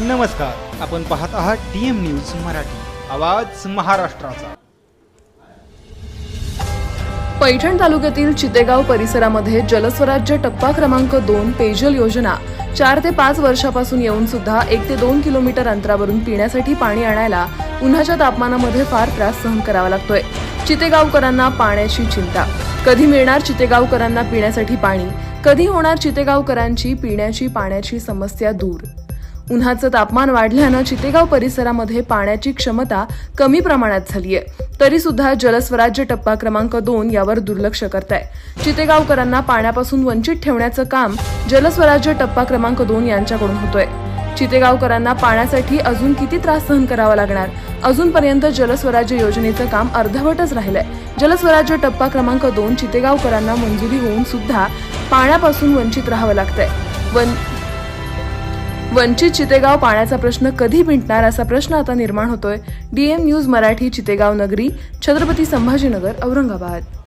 नमस्कार. आपण पाहत आहात टी एम न्यूज मराठी. आवाज महाराष्ट्राचा. पैठण तालुक्यातील चितेगाव परिसरामध्ये जलस्वराज्य टप्पा क्रमांक दोन पेयजल योजना चार ते पाच वर्षापासून येऊन सुद्धा एक ते दोन किलोमीटर अंतरावरून पिण्यासाठी पाणी आणायला उन्हाच्या तापमानामध्ये फार त्रास सहन करावा लागतोय. चितेगावकरांना पाण्याची चिंता. कधी मिळणार चितेगावकरांना पिण्यासाठी पाणी? कधी होणार चितेगावकरांची पिण्याची पाण्याची समस्या दूर? उन्हाचं तापमान वाढल्यानं चितेगाव परिसरामध्ये पाण्याची क्षमता कमी प्रमाणात झालीय. तरी सुद्धा जलस्वराज्य टप्पा क्रमांक दोन यावर दुर्लक्ष करताय. चितेगावकरांना पाण्यापासून वंचित ठेवण्याचं काम जलस्वराज्य टप्पा क्रमांक दोन यांच्याकडून होतोय. चितेगावकरांना पाण्यासाठी अजून किती त्रास सहन करावा लागणार? अजूनपर्यंत जलस्वराज्य योजनेचं काम अर्धवटच राहिलंय. जलस्वराज्य टप्पा क्रमांक दोन चितेगावकरांना मंजुरी होऊन सुद्धा पाण्यापासून वंचित राहावं लागतंय. वन वंचित चितेगाव पाण्याचा प्रश्न कधी मिटणार असा प्रश्न आता निर्माण होतोय. डीएम न्यूज मराठी चितेगाव नगरी छत्रपती संभाजीनगर औरंगाबाद.